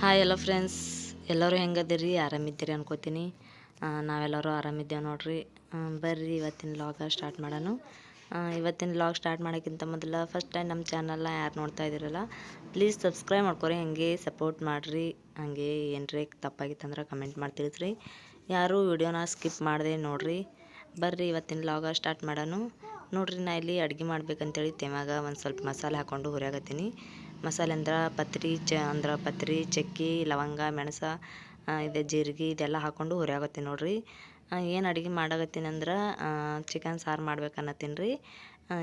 Hi ಎಲ್ಲ friends ಎಲ್ಲರೂ ಹೆಂಗದಿರಿ? ಆರಾಮಿದ್ದೀರಿ ಅನ್ಕೋತೀನಿ. ನಾವೆಲ್ಲರೂ ಆರಾಮಿದ್ದೇವೆ ನೋಡ್ರಿ. ಬರ್ರಿ, ಇವತ್ತಿನ ಲಾಗ ಸ್ಟಾರ್ಟ್ ಮಾಡೋಣ. ಇವತ್ತಿನ ಲಾಗ್ ಸ್ಟಾರ್ಟ್ ಮಾಡೋಕ್ಕಿಂತ ಮೊದಲ ಫಸ್ಟ್ ಟೈಮ್ ನಮ್ಮ ಚಾನಲ್ನ ಯಾರು ನೋಡ್ತಾ ಇದ್ದೀರಲ್ಲ ಪ್ಲೀಸ್ ಸಬ್ಸ್ಕ್ರೈಬ್ ಮಾಡ್ಕೊರಿ, ಹಾಗೆ ಸಪೋರ್ಟ್ ಮಾಡಿರಿ. ಹಂಗೆ ಏನರೇ ತಪ್ಪಾಗಿತ್ತಂದ್ರೆ ಕಮೆಂಟ್ ಮಾಡಿ ತಿಳಿಸ್ರಿ. ಯಾರು ವಿಡಿಯೋನ ಸ್ಕಿಪ್ ಮಾಡಿದೆ ನೋಡ್ರಿ. ಬರ್ರಿ, ಇವತ್ತಿನ ಲಾಗ ಸ್ಟಾರ್ಟ್ ಮಾಡೋಣ. ನೋಡ್ರಿ, ನಾ ಇಲ್ಲಿ ಅಡುಗೆ ಮಾಡ್ಬೇಕಂತೇಳಿ ತೆಮ್ಯಾಗ ಒಂದು ಸ್ವಲ್ಪ ಮಸಾಲೆ ಹಾಕ್ಕೊಂಡು ಹುರಿಯಾಗತ್ತೀನಿ ಮಸಾಲೆ ಅಂದ್ರೆ ಪತ್ರಿ ಚ ಅಂದ್ರೆ ಪತ್ರಿ ಚಕ್ಕಿ ಲವಂಗ ಮೆಣಸ ಇದು ಜೀರಿಗೆ ಇದೆಲ್ಲ ಹಾಕ್ಕೊಂಡು ಹುರಿಯಾಗತ್ತೀನಿ ನೋಡಿರಿ. ಏನು ಅಡುಗೆ ಮಾಡಾಕತ್ತೀನಿ ಅಂದ್ರೆ ಚಿಕನ್ ಸಾರು ಮಾಡ್ಬೇಕನ್ನತ್ತೀನಿ ರೀ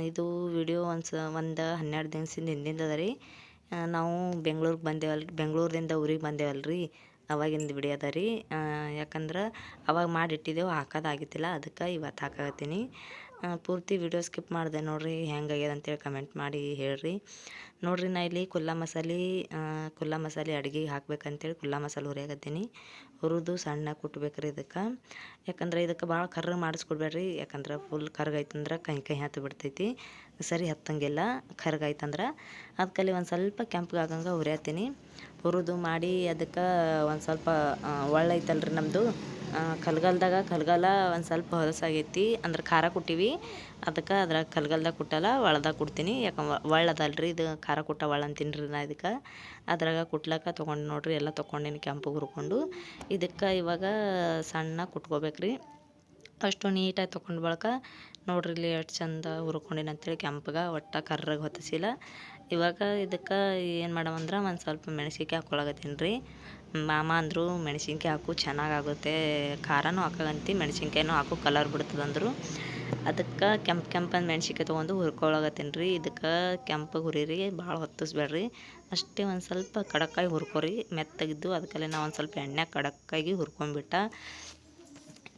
ಇದು ವಿಡಿಯೋ ಒಂದು ಒಂದು ಹನ್ನೆರಡು ದಿನಸಿಂದ ಹಿಂದಿಂದ ಅದ ರೀ. ನಾವು ಬೆಂಗ್ಳೂರಿಗೆ ಬಂದೇವಲ್ಲ ಬೆಂಗಳೂರಿಂದ ಊರಿಗೆ ಬಂದೇವಲ್ಲ ರೀ ಅವಾಗಿಂದ ಅದ ರೀ. ಯಾಕಂದ್ರೆ ಅವಾಗ ಮಾಡಿಟ್ಟಿದ್ದೆವು ಹಾಕೋದಾಗಿತ್ತಿಲ್ಲ ಅದಕ್ಕೆ ಇವತ್ತು ಹಾಕಾಕತ್ತೀನಿ. ಆ, ಪೂರ್ತಿ ವಿಡಿಯೋ ಸ್ಕಿಪ್ ಮಾಡಿದೆ ನೋಡ್ರಿ, ಹೆಂಗಾಗ್ಯದ ಅಂತೇಳಿ ಕಮೆಂಟ್ ಮಾಡಿ ಹೇಳ್ರಿ. ನೋಡ್ರಿ ನಾ ಇಲ್ಲಿ ಕುಲ್ಲ ಮಸಾಲೆ ಕುಲ್ಲ ಮಸಾಲೆ ಅಡುಗೆಗೆ ಹಾಕ್ಬೇಕಂತೇಳಿ ಕುಲ್ಲ ಮಸಾಲೆ ಹುರಿಯಾಕತ್ತೀನಿ. ಹುರಿದು ಸಣ್ಣ ಕುಟ್ಬೇಕ್ರಿ ಇದಕ್ಕೆ. ಯಾಕಂದ್ರೆ ಇದಕ್ಕೆ ಭಾಳ ಕರ್ರ ಮಾಡಿಸ್ಕೊಡ್ಬೇಡ್ರಿ. ಯಾಕಂದ್ರೆ ಫುಲ್ ಕರ್ಗಾಯ್ತಂದ್ರೆ ಕೈ ಕೈ ಹತ್ತು ಬಿಡ್ತೈತಿ. ಸರಿ ಹತ್ತಂಗಿಲ್ಲ, ಕರ್ಗಾಯ್ತಂದ್ರೆ ಅದಕ್ಕಲ್ಲಿ ಒಂದು ಸ್ವಲ್ಪ ಕೆಂಪಗಾಗಂಗೆ ಹುರಿಯತ್ತೀನಿ ಹುರಿದು ಮಾಡಿ ಅದಕ್ಕೆ ಒಂದು ಸ್ವಲ್ಪ ಒಳ್ಳೆ ಐತಲ್ರಿ ನಮ್ಮದು ಕಲ್ಗಲ್ದಾಗ ಕಲ್ಗಲ ಒಂದು ಸ್ವಲ್ಪ ಹೊಲಸಾಗೈತಿ ಅಂದ್ರೆ ಖಾರ ಕುಟ್ಟಿವಿ. ಅದಕ್ಕೆ ಅದ್ರಾಗ ಕಲ್ಗಲ್ದಾಗ ಕುಟ್ಟಲ್ಲ ಒಳದಾಗ ಕುಡ್ತೀನಿ. ಯಾಕಂದ್ರೆ ಒಳ್ಳದಲ್ರಿ ಇದು ಖಾರ ಕುಟ್ಟ ಒಳ್ಳ ಅಂತೀನಿ ನಾ ಇದಕ್ಕೆ. ಅದ್ರಾಗ ಕುಟ್ಲಕ್ಕ ತೊಗೊಂಡು ನೋಡ್ರಿ, ಎಲ್ಲ ತೊಗೊಂಡಿನಿ ಕೆಂಪಗೆ ಹುರ್ಕೊಂಡು. ಇದಕ್ಕೆ ಇವಾಗ ಸಣ್ಣ ಕುಟ್ಕೋಬೇಕ್ರಿ. ಅಷ್ಟು ನೀಟಾಗಿ ತೊಗೊಂಡು ಬಳಕ ನೋಡ್ರಿ ಇಲ್ಲಿ ಎಷ್ಟು ಚಂದ ಹುರ್ಕೊಂಡಿನಿ ಅಂತೇಳಿ ಕೆಂಪಗೆ, ಒಟ್ಟು ಕರ್ರಾಗ ಹೊತ್ತಿಸಿಲ್ಲ. ಇವಾಗ ಇದಕ್ಕೆ ಏನು ಮಾಡಮಂದ್ರೆ ಒಂದು ಸ್ವಲ್ಪ ಮೆಣಸಿಕಾಯಿ ಹಾಕೊಳಗತ್ತೀನಿ ರೀ. ಮಾಮ ಅಂದರು ಮೆಣಸಿನ್ಕಾಯಿ ಹಾಕು, ಚೆನ್ನಾಗಾಗುತ್ತೆ. ಖಾರನೂ ಹಾಕಂತಿ ಮೆಣಸಿನ್ಕಾಯಿನೂ ಹಾಕು ಕಲರ್ ಬಿಡ್ತದಂದರು ಅದಕ್ಕೆ ಕೆಂಪು ಕೆಂಪಂದು ಮೆಣಸಿನ್ಕಾಯಿ ತೊಗೊಂಡು ಹುರ್ಕೊಳಕತ್ತೀನಿ ರೀ ಇದಕ್ಕೆ ಕೆಂಪಗೆ ಹುರಿರಿ, ಭಾಳ ಹೊತ್ತಿಸ್ಬೇಡ್ರಿ. ಅಷ್ಟೇ ಒಂದು ಸ್ವಲ್ಪ ಕಡಕಾಯಿ ಹುರ್ಕೊರಿ. ಮೆತ್ತಗಿದ್ದು ಅದಕ್ಕಲ್ಲೇ ನಾವು ಒಂದು ಸ್ವಲ್ಪ ಎಣ್ಣೆ ಕಡಕ್ಕಾಗಿ ಹುರ್ಕೊಂಬಿಟ್ಟ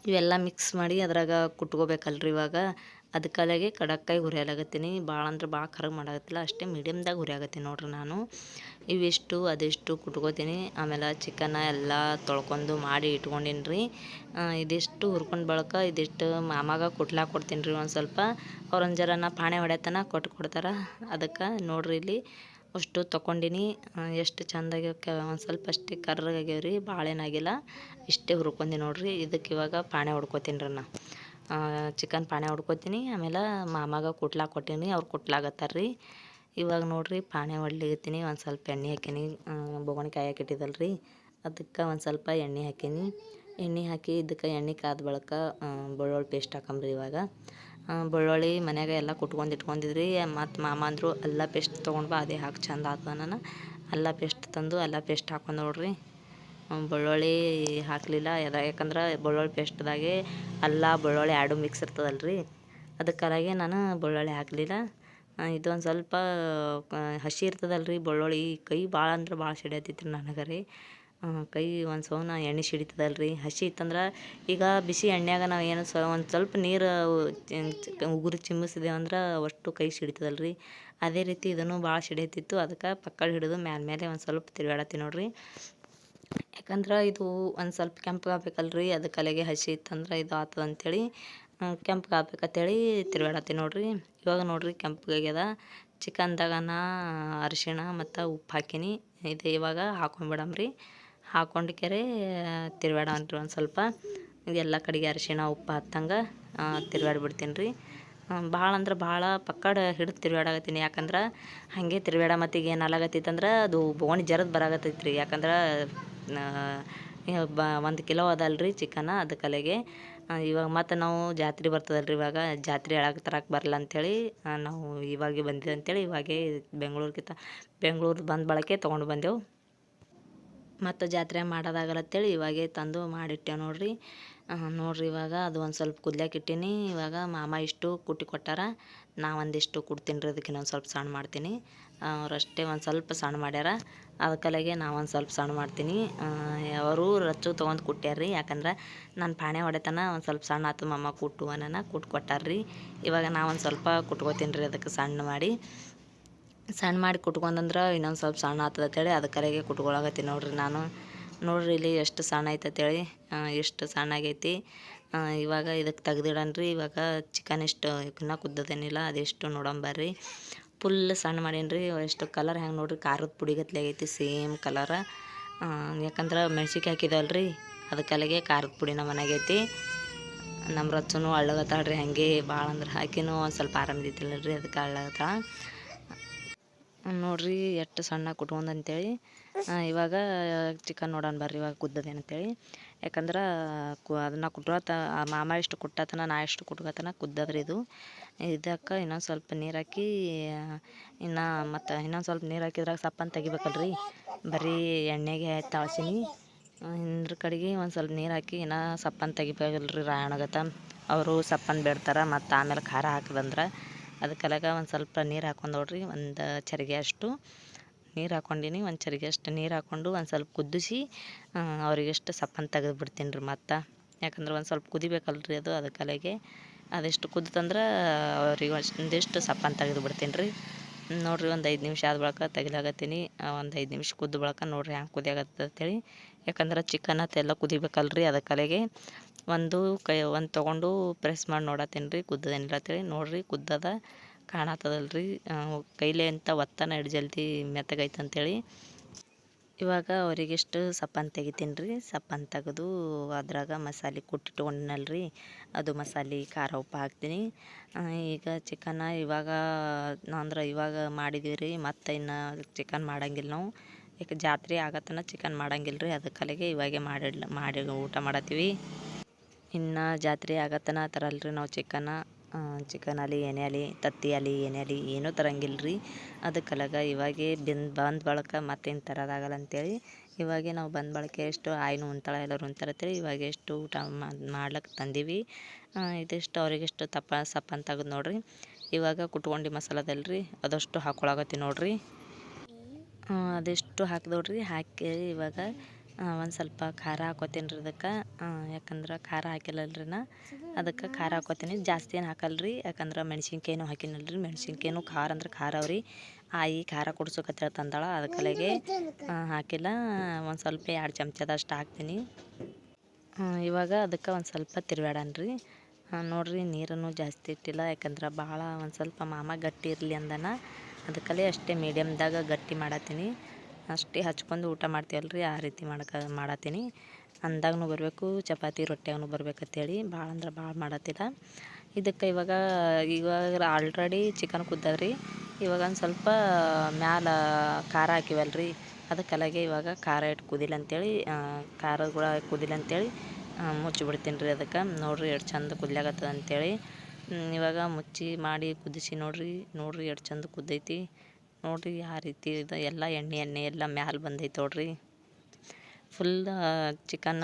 ಇವೆಲ್ಲ ಮಿಕ್ಸ್ ಮಾಡಿ ಅದ್ರಾಗ ಕುಟ್ಕೋಬೇಕಲ್ರಿ ಇವಾಗ. ಅದಕ್ಕಲಾಗೆ ಕಡಕ್ಕಾಗಿ ಹುರಿಯಲಾಗತ್ತೀನಿ ಭಾಳ ಅಂದ್ರೆ ಭಾಳ ಕರಗ್ ಮಾಡಾಕತ್ತಿಲ್ಲ. ಅಷ್ಟೇ ಮೀಡಿಯಮ್ದಾಗ ಹುರಿಯಾಗತ್ತೀನಿ ನೋಡ್ರಿ ನಾನು. ಇವಿಷ್ಟು, ಅದಿಷ್ಟು ಕುಟ್ಕೋತೀನಿ. ಆಮೇಲೆ ಚಿಕನ್ನ ಎಲ್ಲ ತೊಳ್ಕೊಂಡು ಮಾಡಿ ಇಟ್ಕೊಂಡಿನಿ ರೀ ಇದಿಷ್ಟು ಹುರ್ಕೊಂಡು ಬಳಕ ಇದಿಷ್ಟು ಮಾಮಾಗ ಕುಟ್ಲಾಕ ಕೊಡ್ತೀನಿ ರೀ ಒಂದು ಸ್ವಲ್ಪ. ಅವ್ರೊಂದು ಜರ ನಾ ಪಾಣೆ ಹೊಡೆತನ ಕೊಟ್ಟು ಕೊಡ್ತಾರೆ. ಅದಕ್ಕೆ ನೋಡ್ರಿ ಇಲ್ಲಿ ಅಷ್ಟು ತೊಗೊಂಡಿನಿ ಎಷ್ಟು ಚೆಂದಾಗಿ ಒಂದು ಸ್ವಲ್ಪ ಅಷ್ಟೇ ಕರ್ರಗಾಗ್ಯಾವ ರೀ ಭಾಳ ಏನಾಗಿಲ್ಲ ಇಷ್ಟೇ ಹುರ್ಕೊಂಡಿ ನೋಡ್ರಿ. ಇದಕ್ಕೆ ಇವಾಗ ಪಾಣೆ ಹೊಡ್ಕೊತೀನಿ ರೀ ನಾ. ಚಿಕನ್ ಪಾಣೆ ಹೊಡ್ಕೊತೀನಿ. ಆಮೇಲೆ ಮಾಮಾಗ ಕುಟ್ಲಾಕ ಕೊಟ್ಟೀನಿ. ಅವ್ರು ಕುಟ್ಲಾಗತ್ತಾರ ರೀ ಇವಾಗ ನೋಡ್ರಿ ಪಾಣೆ ಹೊಡ್ಲಿಗತ್ತೀನಿ ಒಂದು ಸ್ವಲ್ಪ ಎಣ್ಣೆ ಹಾಕೀನಿ. ಬೊಗಣಿ ಕಾಯಕ್ಕೆ ಇಟ್ಟಿದ್ದಲ್ಲ ರೀ ಅದಕ್ಕೆ ಒಂದು ಸ್ವಲ್ಪ ಎಣ್ಣೆ ಹಾಕೀನಿ. ಎಣ್ಣೆ ಹಾಕಿ ಇದಕ್ಕೆ ಎಣ್ಣೆ ಕಾದ ಬಳಿಕ ಬೆಳ್ಳುಳ್ಳಿ ಪೇಸ್ಟ್ ಹಾಕಂಬ್ರಿ ಇವಾಗ. ಬೆಳ್ಳುಳ್ಳಿ ಮನ್ಯಾಗ ಎಲ್ಲ ಕುಟ್ಕೊಂಡು ಇಟ್ಕೊಂಡಿದ್ರಿ. ಮತ್ತು ಮಾಮ ಅಂದರು, ಅಲ್ಲ ಪೇಸ್ಟ್ ತೊಗೊಂಡು ಬಾ. ಅದೇ ಹಾಕಿ, ಚಂದ ಆಗ್ತದ ನಾನು ಅಲ್ಲ ಪೇಸ್ಟ್ ತಂದು, ಅಲ್ಲ ಪೇಸ್ಟ್ ಹಾಕೊಂಡು ನೋಡ್ರಿ. ಬೆಳ್ಳುಳ್ಳಿ ಹಾಕಲಿಲ್ಲ. ಯದ ಯಾಕಂದ್ರೆ ಬೆಳ್ಳುಳ್ಳಿ ಪೇಸ್ಟ್ದಾಗೆ ಅಲ್ಲ, ಬೆಳ್ಳುಳ್ಳಿ ಎರಡು ಮಿಕ್ಸ್ ಇರ್ತದಲ್ಲ ರೀ ಅದಕ್ಕಾಗಿ ನಾನು ಬೆಳ್ಳುಳ್ಳಿ ಹಾಕಲಿಲ್ಲ. ಇದೊಂದು ಸ್ವಲ್ಪ ಹಸಿ ಇರ್ತದಲ್ಲ ರೀ ಬೆಳ್ಳುಳ್ಳಿ. ಕೈ ಭಾಳ ಅಂದ್ರೆ ಭಾಳ ಸಿಡಿಯತ್ತಿತ್ತು ರೀ ನನಗೆ ರೀ. ಕೈ ಒಂದು ಸೌನ ಎಣ್ಣೆ ಸಿಡಿತದಲ್ಲ ರೀ ಹಸಿ ಇತ್ತಂದ್ರೆ ಈಗ ಬಿಸಿ ಎಣ್ಣೆಯಾಗ ನಾವು ಏನು ಸ ಒಂದು ಸ್ವಲ್ಪ ನೀರು ಉಗುರು ಚಿಮ್ಮಿಸಿದೇವು ಅಂದ್ರೆ ಅಷ್ಟು ಕೈ ಸಿಡಿತದಲ್ಲ ರೀ ಅದೇ ರೀತಿ ಇದನ್ನು ಭಾಳ ಸಿಡಿಯತ್ತಿತ್ತು ಅದಕ್ಕೆ ಪಕ್ಕಳ ಹಿಡಿದು ಮ್ಯಾಲ ಮೇಲೆ ಒಂದು ಸ್ವಲ್ಪ ತಿರ್ಗಾಡತ್ತೀನಿ ನೋಡ್ರಿ. ಯಾಕಂದ್ರೆ ಇದು ಒಂದು ಸ್ವಲ್ಪ ಕೆಂಪಗೆ ರೀ ಅದು ಕಲೆಗೆ ಹಸಿ ಇತ್ತಂದ್ರೆ ಇದು ಆತದ ಅಂಥೇಳಿ ಕೆಂಪಗೆ ಆಗ್ಬೇಕಂತೇಳಿ ನೋಡಿರಿ. ಇವಾಗ ನೋಡಿರಿ ಕೆಂಪಗಾಗ್ಯದ ಚಿಕನ್ದಾಗ ನಾ ಅರಿಶಿಣ ಮತ್ತು ಉಪ್ಪು ಹಾಕಿನಿ. ಇದು ಇವಾಗ ಹಾಕೊಂಡ್ಬಿಡಮ್ರಿ ತಿರುಗಾಡ ಅಂತ ಒಂದು ಸ್ವಲ್ಪ. ಇದೆಲ್ಲ ಕಡೆಗೆ ಅರಿಶಿಣ, ಉಪ್ಪು ಹತ್ತಂಗೆ ತಿರುಗಾಡ್ಬಿಡ್ತೀನಿ ರೀ ಭಾಳ ಅಂದ್ರೆ ಭಾಳ ಪಕ್ಕಡ ಹಿಡಿದು ತಿರುಗಾಡಾಗತ್ತೀನಿ ಯಾಕಂದ್ರೆ ಹಾಗೆ ತಿರುಗಾಡ ಮತ್ತೀಗ ಏನಾಗತ್ತಿತ್ತಂದ್ರೆ ಅದು ಬೋಣಿ ಜರದ್ ರೀ ಯಾಕಂದ್ರೆ ಬ, ಒಂದು ಕಿಲೋ ಅದಲ್ರಿ ಚಿಕನ ಕಲೆಗೆ. ಇವಾಗ ಮತ್ತು ನಾವು ಜಾತ್ರೆ ಬರ್ತದಲ್ರಿ ಇವಾಗ, ಜಾತ್ರೆ ಹೇಳಕ್ಕೆ ತರಕ್ಕೆ ಬರಲ್ಲ ಅಂಥೇಳಿ ನಾವು ಇವಾಗೆ ಬಂದಿದ್ದು ಅಂಥೇಳಿ ಇವಾಗೆ ಬೆಂಗ್ಳೂರ್ಗಿಂತ ಬೆಂಗ್ಳೂರು ಬಂದ ಬಳಕೆ ತೊಗೊಂಡು ಬಂದೆವು. ಮತ್ತು ಜಾತ್ರೆ ಮಾಡೋದಾಗಲ್ಲ ಅಂತೇಳಿ ಇವಾಗೆ ತಂದು ಮಾಡಿಟ್ಟೆ ನೋಡ್ರಿ. ನೋಡಿರಿ ಇವಾಗ ಅದು ಒಂದು ಸ್ವಲ್ಪ ಕುದಿಯಕ್ಕೆ ಇಟ್ಟೀನಿ. ಇವಾಗ ಮಾಮ ಇಷ್ಟು ಕುಟ್ಟಿ ಕೊಟ್ಟಾರ. ನಾ ಒಂದಿಷ್ಟು ಕುಡ್ತೀನಿ ರೀ ಅದಕ್ಕೆ ಇನ್ನೊಂದು ಸ್ವಲ್ಪ ಸಣ್ಣ ಮಾಡ್ತೀನಿ. ಅವರಷ್ಟೇ ಒಂದು ಸ್ವಲ್ಪ ಸಣ್ಣ ಮಾಡ್ಯಾರ. ಅದಕ್ಕಲಾಗೆ ನಾ ಒಂದು ಸ್ವಲ್ಪ ಸಣ್ಣ ಮಾಡ್ತೀನಿ. ಅವರು ರಚ್ಚು ತೊಗೊಂಡು ಕುಟ್ಟ್ಯಾರ ರೀ ಯಾಕಂದ್ರೆ ನಾನು ಪಾಣೆ ಹೊಡೆತನ, ಒಂದು ಸ್ವಲ್ಪ ಸಣ್ಣ ಆತು ಮಾಮ ಕುಟ್ಟು ಅನ್ನನ ಕುಟ್ಟು ಕೊಟ್ಟಾರ ರೀ ಇವಾಗ ನಾ ಒಂದು ಸ್ವಲ್ಪ ಕುಟ್ಕೋತೀನಿ ರೀ ಅದಕ್ಕೆ ಸಣ್ಣ ಮಾಡಿ. ಸಣ್ಣ ಮಾಡಿ ಕುಟ್ಕೊಂಡಂದ್ರೆ ಇನ್ನೊಂದು ಸ್ವಲ್ಪ ಸಣ್ಣ ಆಗ್ತದೆ ಅಂತೇಳಿ ಅದಕ್ಕರೆಗೆ ಕುಟ್ಕೊಳಕತ್ತೀನಿ ನೋಡ್ರಿ ನಾನು. ನೋಡ್ರಿ ಇಲ್ಲಿ ಎಷ್ಟು ಸಣ್ಣ ಐತೆ ಅಂತೇಳಿ. ಎಷ್ಟು ಸಣ್ಣ ಆಗೈತಿ. ಆ, ಇವಾಗ ಇದಕ್ಕೆ ತೆಗ್ದಿಡನ್ರಿ. ಇವಾಗ ಚಿಕನ್ ಎಷ್ಟು ಇನ್ನ ಕುದ್ದದೇನಿಲ್ಲ ಅದೆಷ್ಟು ನೋಡಂಬರ್ರಿ ಫುಲ್ ಸಣ್ಣ ಮಾಡೀನಿ ಎಷ್ಟು ಕಲರ್ ಹೆಂಗೆ ನೋಡ್ರಿ. ಖಾರದ ಪುಡಿ ಗತ್ಲೆ ಆಗೈತಿ ಸೇಮ್ ಕಲರ ಯಾಕಂದ್ರೆ ಮೆಣ್ಸಿನ್ಕಾಯಿ ಹಾಕಿದವಲ್ಲ ರೀ ಅದಕ್ಕಲ್ಲಿಗೆ ಖಾರದ ಪುಡಿ ನಮ್ಮ ಮನೆಗೈತಿ ನಮ್ಮ ರಚ್ಚನು ಅಳ್ಳಗತ್ತಾಳ್ರಿ ಹಾಗೆ ಭಾಳ ಅಂದ್ರೆ ಹಾಕಿನೂ ಒಂದು ಸ್ವಲ್ಪ ಆರಾಮಿದ್ದಿಲ್ಲ ರೀ ಅದಕ್ಕೆ ಅಳ್ಳಗತ್ತಾಳ ನೋಡ್ರಿ ಎಷ್ಟು ಸಣ್ಣ ಕುಟ್ಕೊಂಡು ಅಂತೇಳಿ. ಇವಾಗ ಚಿಕನ್ ನೋಡೋಣ ಬರ್ರಿ, ಇವಾಗ ಕುದ್ದದೇನಂತೇಳಿ ಯಾಕಂದ್ರೆ, ಕು, ಅದನ್ನ ಕುಟ್ರತ ಮಾಮ ಎಷ್ಟು ಕುಟ್ಟತನ, ನಾ ಎಷ್ಟು ಕುಟ್ಕತನ ಕುದ್ದದ್ರಿ ಇದು. ಇದಕ್ಕೆ ಇನ್ನೊಂದು ಸ್ವಲ್ಪ ನೀರು ಹಾಕಿ, ಇನ್ನು ಮತ್ತು ಇನ್ನೊಂದು ಸ್ವಲ್ಪ ನೀರು ಹಾಕಿದ್ರಾಗ ಸಪ್ಪನ್ ತೆಗಿಬೇಕಲ್ರಿ. ಬರೀ ಎಣ್ಣೆಗೆ ತಾಳ್ಸೀನಿ. ಹಿಂದ್ರ ಕಡೆಗೆ ಒಂದು ಸ್ವಲ್ಪ ನೀರು ಹಾಕಿ ಇನ್ನು ಸಪ್ಪನ್ ತೆಗಿಬೇಕಲ್ರಿ ರಾಯಣಗತ. ಅವರು ಸಪ್ಪನ್ನು ಬೇಡ್ತಾರೆ, ಮತ್ತು ಆಮೇಲೆ ಖಾರ ಹಾಕಿದಂದ್ರೆ. ಅದಕ್ಕೆಲ್ಲಾಗ ಒಂದು ಸ್ವಲ್ಪ ನೀರು ಹಾಕೊಂಡು ನೋಡ್ರಿ, ಒಂದು ಚರಿಗೆ ಅಷ್ಟು ನೀರು ಹಾಕೊಂಡಿನಿ, ಒಂದು ಚರಿಗೆ ಅಷ್ಟು ನೀರು ಹಾಕ್ಕೊಂಡು ಒಂದು ಸ್ವಲ್ಪ ಕುದಿಸಿ ಅವರಿಗೆಷ್ಟು ಸಪ್ಪನ್ ತೆಗೆದು ಬಿಡ್ತೀನಿ ರೀ ಮತ್ತು. ಯಾಕಂದ್ರೆ ಒಂದು ಸ್ವಲ್ಪ ಕುದಿಬೇಕಲ್ರಿ ಅದು ಅದಕ್ಕಲೆಗೆ ಅದೆಷ್ಟು ಕುದ್ತಂದ್ರೆ ಅವ್ರಿಗೆ ಒಂದಿಷ್ಟು ಸಪ್ಪನ್ ತೆಗೆದು ಬಿಡ್ತೀನಿ ರೀ ನೋಡ್ರಿ, ಒಂದು ಐದು ನಿಮಿಷ ಆದ ಬಳಿಕ ತೆಗಿಲಾಗತ್ತೀನಿ ಒಂದು ಐದು ನಿಮಿಷ ಕುದ್ದ ಬಳಿಕ ನೋಡಿರಿ ಹ್ಯಾಂಗೆ ಕುದಿಯಾಗತ್ತೆ ಅಂತೇಳಿ. ಯಾಕಂದ್ರೆ ಚಿಕನ್ ಅದೆಲ್ಲ ಕುದಿಬೇಕಲ್ರಿ ಅದಕ್ಕಲೆಗೆ ಒಂದು ಕೈ, ಒಂದು ತೊಗೊಂಡು ಪ್ರೆಸ್ ಮಾಡಿ ನೋಡತ್ತೀನಿ ರೀ ಕುದ್ದದೇನಿಲ್ಲ ಅಂತೇಳಿ. ನೋಡಿರಿ, ಕುದ್ದದ ಕಾಣತ್ತದಲ್ರಿ. ಕೈಲೇ ಅಂತ ಒತ್ತನ ಹಿಡ್ ಜಲ್ದಿ ಮೆತ್ತಗೈತೆ ಅಂತೇಳಿ ಇವಾಗ ಅವರಿಗೆಷ್ಟು ಸಪ್ಪನ್ ತೆಗಿತೀನಿ ರೀ. ಸಪ್ಪನ್ ತೆಗೆದು ಅದ್ರಾಗ ಮಸಾಲೆ ಕುಟ್ಟಿಟ್ಕೊಂಡ್ನಲ್ರಿ. ಅದು ಮಸಾಲೆ ಖಾರ ಉಪ್ಪು ಹಾಕ್ತೀನಿ. ಈಗ ಚಿಕನ್ನ ಇವಾಗ ಅಂದ್ರೆ ಇವಾಗ ಮಾಡಿದೀವಿ ರೀ ಮತ್ತು ಇನ್ನು ಚಿಕನ್ ಮಾಡೋಂಗಿಲ್ಲ ನಾವು. ಈಗ ಜಾತ್ರೆ ಆಗತ್ತನ ಚಿಕನ್ ಮಾಡಂಗಿಲ್ಲ ರೀ. ಅದಕ್ಕಲ್ಲಿಗೆ ಇವಾಗೆ ಮಾಡಿ ಮಾಡಿ ಊಟ ಮಾಡತ್ತೀವಿ. ಇನ್ನು ಜಾತ್ರೆ ಆಗತ್ತನ ರೀ ನಾವು ಚಿಕನ್ನ ಚಿಕನ್ ಅಲ್ಲಿ ಏನೇ ಅಲ್ಲಿ, ತತ್ತಿ ಅಲ್ಲಿ ಏನೇ ಅಲ್ಲಿ ಏನೂ ತರಂಗಿಲ್ಲ ರೀ. ಅದಕ್ಕಲಾಗ ಇವಾಗೆ ಬೆಂದು, ಬಂದ ಬಳಕ ಮತ್ತೇನು ತರೋದಾಗಲ್ಲ ಅಂತೇಳಿ ಇವಾಗೆ ನಾವು ಬಂದ ಬಳಕೆ ಎಷ್ಟು ಆಯ್ನು ಉಣ್ತಾಳೆ ಎಲ್ಲರು ಉಣ್ತಾರೆ ಅಂತೇಳಿ ಇವಾಗ ಎಷ್ಟು ಊಟ ಮಾಡ್ಲಿಕ್ಕೆ ತಂದೀವಿ. ಇದಿಷ್ಟು ಅವರಿಗೆಷ್ಟು ತಪ್ಪ ಸಪ್ಪನ್ ತೆಗೆದು ನೋಡಿರಿ. ಇವಾಗ ಕುಟ್ಕೊಂಡು ಮಸಾಲದಲ್ರಿ ಅದಷ್ಟು ಹಾಕೊಳಗತ್ತಿ ನೋಡಿರಿ. ಅದೆಷ್ಟು ಹಾಕಿದೋಡ್ರಿ, ಹಾಕಿ ಇವಾಗ ಒಂದು ಸ್ವಲ್ಪ ಖಾರ ಹಾಕೋತೀನಿ ರೀ ಅದಕ್ಕೆ. ಯಾಕಂದ್ರೆ ಖಾರ ಹಾಕಿಲ್ಲಲ್ರಿ ನಾ. ಅದಕ್ಕೆ ಖಾರ ಹಾಕೋತೀನಿ. ಜಾಸ್ತಿ ಏನು ಹಾಕಲ್ರಿ, ಯಾಕಂದ್ರೆ ಮೆಣಸಿನ್ಕಾಯಿನೂ ಹಾಕಿನಲ್ರಿ. ಮೆಣ್ಸಿನ್ಕಾಯಿನೂ ಖಾರ ಅಂದ್ರೆ ಖಾರ ಅವ್ರಿ. ಆಯಿ ಖಾರ ಕುಡ್ಸೋಕತ್ತೇಳಿ ತಂದಾಳ ಅದಕ್ಕಲೆಗೆ ಹಾಕಿಲ್ಲ. ಒಂದು ಸ್ವಲ್ಪ ಎರಡು ಚಮಚದಷ್ಟು ಹಾಕ್ತೀನಿ. ಇವಾಗ ಅದಕ್ಕೆ ಒಂದು ಸ್ವಲ್ಪ ತಿರ್ವ್ಯಾಡನ್ರಿ ನೋಡ್ರಿ ನೀರನ್ನು ಜಾಸ್ತಿ ಇಟ್ಟಿಲ್ಲ, ಯಾಕಂದ್ರೆ ಭಾಳ ಒಂದು ಸ್ವಲ್ಪ ಮಾಮ ಗಟ್ಟಿ ಇರಲಿ ಅಂದನ. ಅದಕಲೆ ಅಷ್ಟೇ ಮೀಡಿಯಮ್ದಾಗ ಗಟ್ಟಿ ಮಾಡತ್ತೀನಿ. ಅಷ್ಟೇ ಹಚ್ಕೊಂಡು ಊಟ ಮಾಡ್ತೀವಲ್ರಿ, ಆ ರೀತಿ ಮಾಡಕ, ಮಾಡತ್ತೀನಿ. ಅಂದಾಗೂ ಬರಬೇಕು, ಚಪಾತಿ ರೊಟ್ಟಿಯಾಗೂ ಬರ್ಬೇಕಂತೇಳಿ, ಭಾಳ ಅಂದ್ರೆ ಭಾಳ ಮಾಡತ್ತಿಲ್ಲ ಇದಕ್ಕೆ ಇವಾಗ ಇವಾಗ ಆಲ್ರೆಡಿ ಚಿಕನ್ ಕುದ್ದದ್ರಿ. ಇವಾಗ ಒಂದು ಸ್ವಲ್ಪ ಮ್ಯಾಲ ಖಾರ ಹಾಕಿವಲ್ರಿ. ಅದಕ್ಕಲಾಗೆ ಇವಾಗ ಖಾರ ಇಟ್ಟು ಕುದಿಲ್ಲ ಅಂತೇಳಿ ಖಾರದ ಕೂಡ ಕುದಿಲ್ಲ ಅಂತೇಳಿ ಮುಚ್ಚಿಬಿಡ್ತೀನಿ ರೀ ಅದಕ್ಕೆ. ನೋಡಿರಿ ಎಷ್ಟು ಚಂದ ಕುದ್ಲಾಗತ್ತದ ಅಂತೇಳಿ ಇವಾಗ ಮುಚ್ಚಿ ಮಾಡಿ ಕುದಿಸಿ ನೋಡಿರಿ ನೋಡಿರಿ ಎಷ್ಟು ಚಂದ ಕುದ್ದೈತಿ. ನೋಡ್ರಿ ಯಾವ ರೀತಿ ಇದು ಎಲ್ಲ ಎಣ್ಣೆ ಎಣ್ಣೆ ಎಲ್ಲ ಮ್ಯಾಲೆ ಬಂದೈತೆ ನೋಡ್ರಿ. ಫುಲ್ ಚಿಕನ್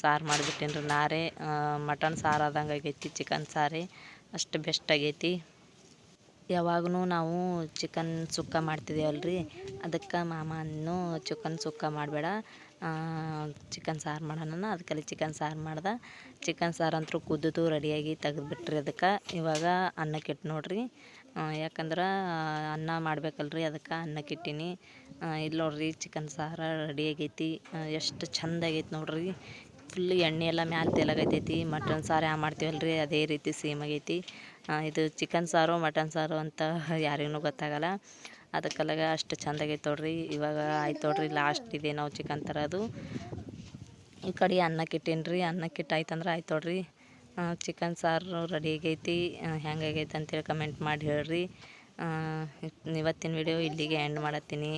ಸಾರು ಮಾಡಿಬಿಟ್ಟೇನಿ ರೀ ನಾರೇ ಮಟನ್ ಸಾರು ಆದಂಗೆ ಆಗೈತಿ ಚಿಕನ್ ಸಾರೇ. ಅಷ್ಟು ಬೆಸ್ಟ್ ಆಗೈತಿ. ಯಾವಾಗೂ ನಾವು ಚಿಕನ್ ಸುಕ್ಕ ಮಾಡ್ತಿದ್ದೇವಲ್ರಿ ಅದಕ್ಕೆ ಮಾಮ ಅನ್ನು ಚಿಕನ್ ಸುಕ್ಕ ಮಾಡಬೇಡ. ಚಿಕನ್ ಸಾರು ಮಾಡೋಣ ಅದಕ್ಕಲ್ಲಿ ಚಿಕನ್ ಸಾರು ಮಾಡ್ದೆ. ಚಿಕನ್ ಸಾರು ಅಂತೂ ಕುದ್ದು ರೆಡಿಯಾಗಿ ತೆಗೆದ್ಬಿಟ್ರಿ ಅದಕ್ಕೆ. ಇವಾಗ ಅನ್ನಕ್ಕೆ ಇಟ್ಟು ನೋಡ್ರಿ. ಯಾಕಂದ್ರೆ, ಅನ್ನ ಮಾಡ್ಬೇಕಲ್ರಿ, ಅದಕ್ಕೆ ಅನ್ನಕ್ಕೆ ಇಟ್ಟೀನಿ. ಇಲ್ಲಿ ನೋಡ್ರಿ ಚಿಕನ್ ಸಾರು ರೆಡಿ ಆಗೈತಿ. ಎಷ್ಟು ಚಂದ ಆಗೈತಿ ನೋಡ್ರಿ. ಫುಲ್ ಎಣ್ಣೆ ಎಲ್ಲ ಮ್ಯಾಲ ತೆಲಗೈತೈತಿ. ಮಟನ್ ಸಾರು ಯಾವ ಮಾಡ್ತೀವಲ್ರಿ, ಅದೇ ರೀತಿ ಸೇಮ್ ಆಗೈತಿ. ಇದು ಚಿಕನ್ ಸಾರು ಮಟನ್ ಸಾರು ಅಂತ ಯಾರಿಗೂ ಗೊತ್ತಾಗಲ್ಲ. ಅದಕ್ಕೆಲ್ಲ ಅಷ್ಟು ಚಂದ ಆಗೈತೆ ನೋಡ್ರಿ. ಇವಾಗ ಆಯ್ತು ನೋಡ್ರಿ ಲಾಸ್ಟ್ ಇದೆ ನಾವು ಚಿಕನ್ ತರೋದು. ಈ ಕಡೆ ಅನ್ನಕ್ಕೆ ಇಟ್ಟೀನಿ ರೀ ಅನ್ನಕ್ಕೆ ಇಟ್ಟು ಆಯ್ತಂದ್ರೆ ಆಯ್ತು ನೋಡ್ರಿ. ಚಿಕನ್ ಸಾರು ರೆಡಿ ಆಗೈತಿ. ಹೆಂಗೆ ಆಗೈತೆ ಅಂತೇಳಿ ಕಮೆಂಟ್ ಮಾಡಿ ಹೇಳ್ರಿ. ಇವತ್ತಿನ ವಿಡಿಯೋ ಇಲ್ಲಿಗೆ ಎಂಡ್ ಮಾಡತ್ತೀನಿ.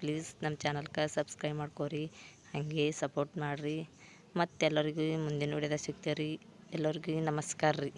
ಪ್ಲೀಸ್ ನಮ್ಮ ಚಾನಲ್ಗೆ ಸಬ್ಸ್ಕ್ರೈಬ್ ಮಾಡ್ಕೋರಿ. ಹಾಗೆ ಸಪೋರ್ಟ್ ಮಾಡಿರಿ. ಮತ್ತೆಲ್ಲರಿಗೂ ಮುಂದಿನ ವಿಡಿಯೋದಾಗ ಸಿಗ್ತೇವೆ ರೀ ಎಲ್ಲರಿಗೂ ನಮಸ್ಕಾರ ರೀ.